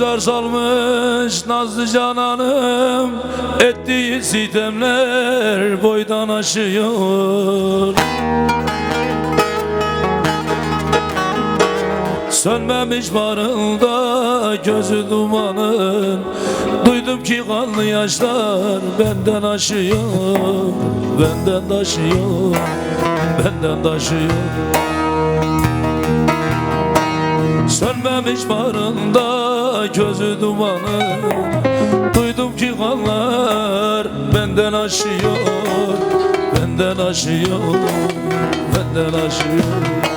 Yollar salmış nazlı cananım Ettiği sitemler boydan aşıyor. Sönmemiş barında gözü dumanın. Duydum ki kanlı yaşlar benden aşıyor. Benden taşıyor, benden taşıyor Sönmemiş barında gözü dumanı. Duydum ki kanlar benden aşıyor Benden aşıyor, benden aşıyor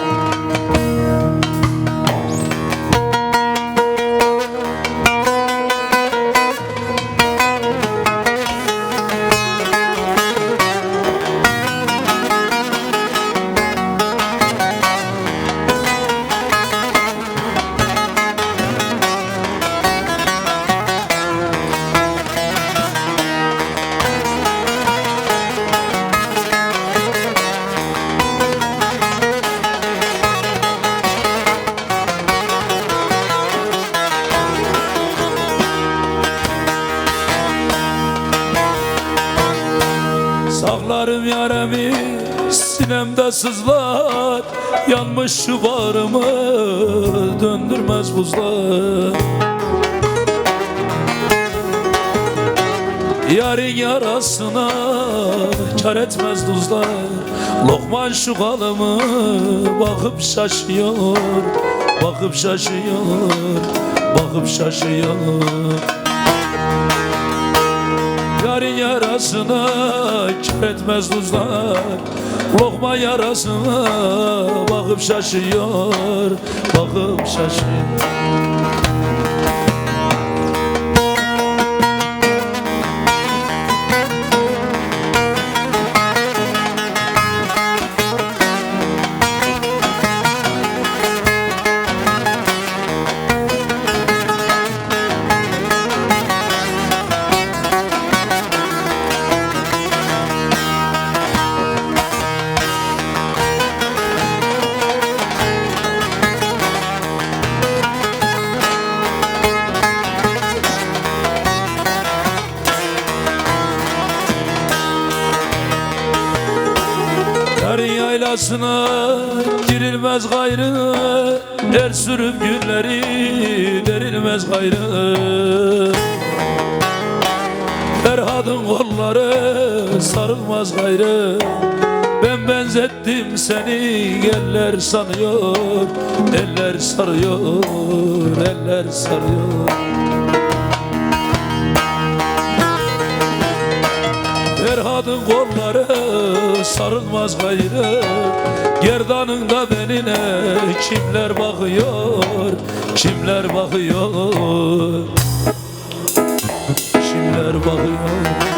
Saklarım yaremi sinemde sızlar. Yanmış şu bağrımı döndürmez buzlar. Yarın yarasına kar etmez tuzlar Lokman şu kalımı bakıp şaşıyor Bakıp şaşıyor, bakıp şaşıyor yarasına kar etmez tuzlar. Lokma yarasına bakıp şaşıyor Bakıp şaşıyor yaylasına girilmez gayrı Er sürüp günleri derilmez gayrı. Ferhad'ın kolları sarılmaz gayrı Ben benzettim seni eller sanıyor Eller sarıyor, eller sarıyor kolları sarılmaz gayrı. Gerdanında benine kimler bakıyor Kimler bakıyor? Kimler bakıyor